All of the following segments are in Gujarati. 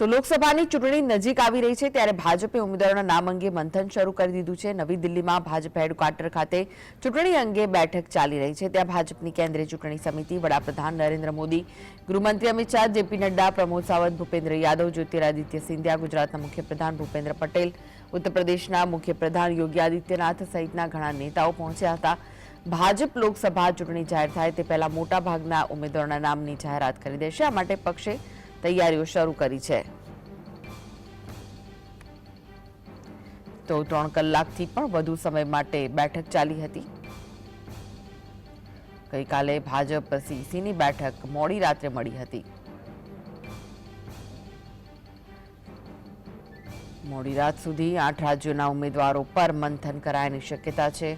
તો લોકસભાની ચૂંટણી નજીક આવી રહી છે, ત્યારે ભાજપે ઉમેદવારોના નામ અંગે મંથન શરૂ કરી દીધું છે. નવી દિલ્હીમાં ભાજપ હેડક્વાર્ટર ખાતે ચૂંટણી અંગે બેઠક ચાલી રહી છે. ત્યાં ભાજપની કેન્દ્રીય ચૂંટણી સમિતિ વડાપ્રધાન નરેન્દ્ર મોદી, ગૃહમંત્રી અમિત શાહ, જેપી નડ્ડા, પ્રમોદ સાવંત, ભૂપેન્દ્ર યાદવ, જ્યોતિરાદિત્ય સિંધિયા, ગુજરાતના મુખ્યપ્રધાન ભૂપેન્દ્ર પટેલ ઉત્તર પ્રદેશના મુખ્યપ્રધાન યોગી આદિત્યનાથ સહિતના ઘણા નેતાઓ પહોંચ્યા હતા. ભાજપ લોકસભા ચૂંટણી જાહેર થાય તે પહેલા મોટા ભાગના ઉમેદવારોના નામની જાહેરાત કરી દેશે. આ માટે પક્ષે તૈયારીઓ શરૂ કરી છે. તો ત્રણ કલાકથી પણ વધુ સમય માટે બેઠક ચાલી હતી. ગઈકાલે ભાજપ સીસીની બેઠક મોડી રાત્રે મળી હતી. મોડી રાત સુધી આઠ રાજ્યોના ઉમેદવારો પર મંથન કરાયાની શક્યતા છે.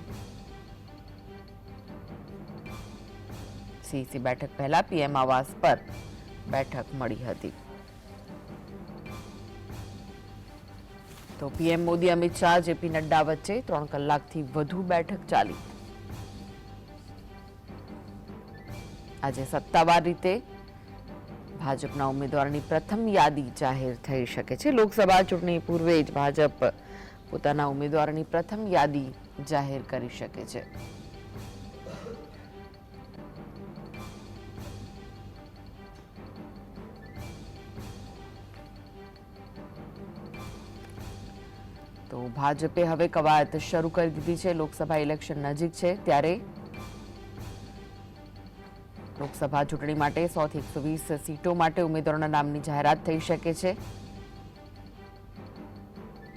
સીસી બેઠક પહેલા પીએમ આવાસ પર બેઠક મળી હતી. તો પીએમ મોદી, અમિત શાહ, જેપી નડ્ડા વચ્ચે ત્રણ કલાકથી વધુ બેઠક ચાલી. આજે સત્તાવાર રીતે ભાજપના ઉમેદવારની પ્રથમ યાદી જાહેર થઈ શકે છે. લોકસભા ચૂંટણી પૂર્વે જ ભાજપ પોતાના ઉમેદવારોની પ્રથમ યાદી જાહેર કરી શકે છે. તો ભાજપે હવે કવાયત શરૂ કરી દીધી છે. લોકસભા ઇલેક્શન નજીક છે ત્યારે લોકસભા ચૂંટણી માટે સો થી એકસો વીસ સીટો માટે ઉમેદવારોના નામની જાહેરાત થઈ શકે છે.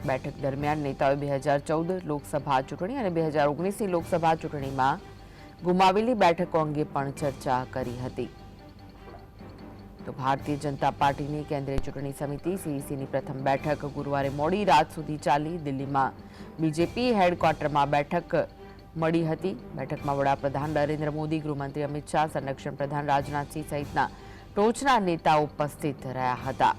બેઠક દરમિયાન નેતાઓએ બે હજાર ચૌદ લોકસભા ચૂંટણી અને બે હજાર ઓગણીસની લોકસભા ચૂંટણીમાં ગુમાવેલી બેઠકો અંગે પણ ચર્ચા કરી હતી. તો ભારતીય જનતા પાર્ટીની કેન્દ્રીય ચૂંટણી સમિતિ સીઈસીની પ્રથમ બેઠક ગુરુવારે મોડી રાત સુધી ચાલી. દિલ્હીમાં બીજેપી હેડક્વાર્ટરમાં બેઠક મળી હતી. બેઠકમાં વડાપ્રધાન નરેન્દ્ર મોદી, ગૃહમંત્રી અમિત શાહ, સંરક્ષણ પ્રધાન રાજનાથસિંહ સહિતના ટોચના નેતાઓ ઉપસ્થિત રહ્યા હતા.